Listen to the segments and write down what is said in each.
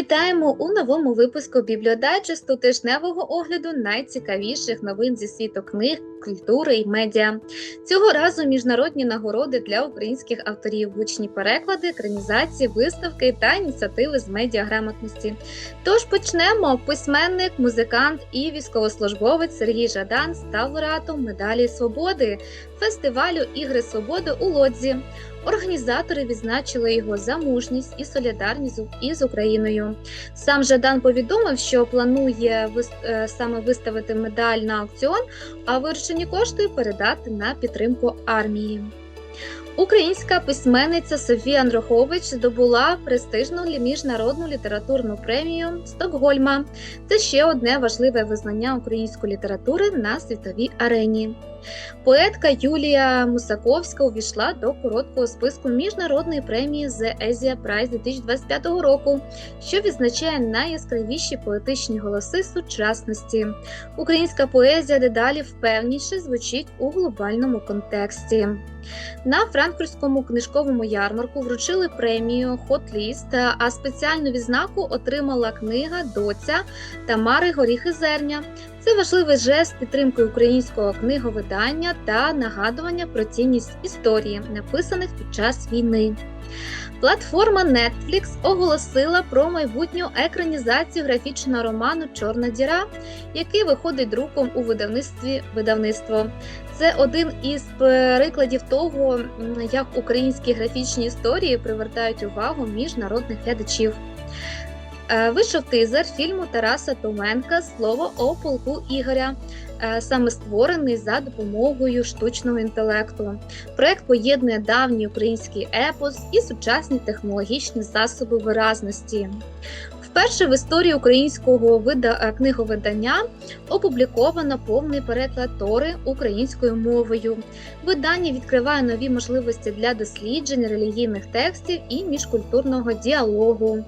Вітаємо у новому випуску бібліодайджесту тижневого огляду найцікавіших новин зі світу книг, культури і медіа. Цього разу міжнародні нагороди для українських авторів, гучні переклади, екранізації, виставки та ініціативи з медіаграмотності. Тож почнемо. Письменник, музикант і військовослужбовець Сергій Жадан став лауреатом медалі свободи фестивалю Ігри Свободи у Лодзі. Організатори відзначили його за мужність і солідарність із Україною. Сам Жадан повідомив, що планує е, саме виставити медаль на аукціон, а виручені кошти передати на підтримку армії. Українська письменниця Софія Андрухович здобула престижну міжнародну літературну премію Стокгольма. Це ще одне важливе визнання української літератури на світовій арені. Поетка Юлія Мусаковська увійшла до короткого списку міжнародної премії The Asia Prize 2025 року, що відзначає найяскравіші поетичні голоси сучасності. Українська поезія дедалі впевніше звучить у глобальному контексті. На франкфуртському книжковому ярмарку вручили премію Hot а спеціальну відзнаку отримала книга Доця Тамари Горіхи Зерня. Це важливий жест підтримки українського книговидання та нагадування про цінність історії, написаних під час війни. Платформа Netflix оголосила про майбутню екранізацію графічного роману Чорна діра, який виходить друком у видавництві видавництво. Це один із прикладів того, як українські графічні історії привертають увагу міжнародних глядачів. Е, Вийшов тизер фільму Тараса Томенка Слово о полку Ігоря, е, саме створений за допомогою штучного інтелекту. Проект поєднує давній український епос і сучасні технологічні засоби виразності. Вперше в історії українського вида е, книговидання опубліковано повний переклад Тори українською мовою. Видання відкриває нові можливості для досліджень релігійних текстів і міжкультурного діалогу.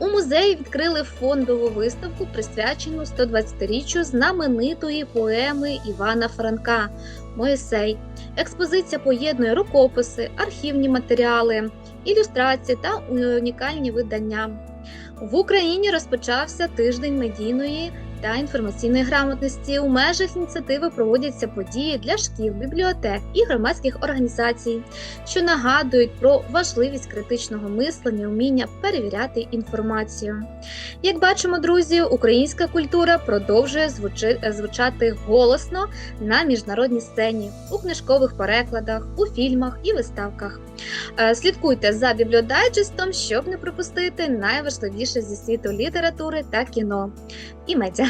У музеї відкрили фондову виставку, присвячену 120-річчю знаменитої поеми Івана Франка Моїсей. Експозиція поєднує рукописи, архівні матеріали, ілюстрації та унікальні видання. В Україні розпочався тиждень медійної та інформаційної грамотності. У межах ініціативи проводяться події для шкіл, бібліотек і громадських організацій, що нагадують про важливість критичного мислення, вміння перевіряти інформацію. Як бачимо, друзі, українська культура продовжує звучати голосно на міжнародній сцені, у книжкових перекладах, у фільмах і виставках. Е, Слідкуйте за бібліодайджестом, щоб не пропустити найважливіше зі світу літератури та кіно і медіа.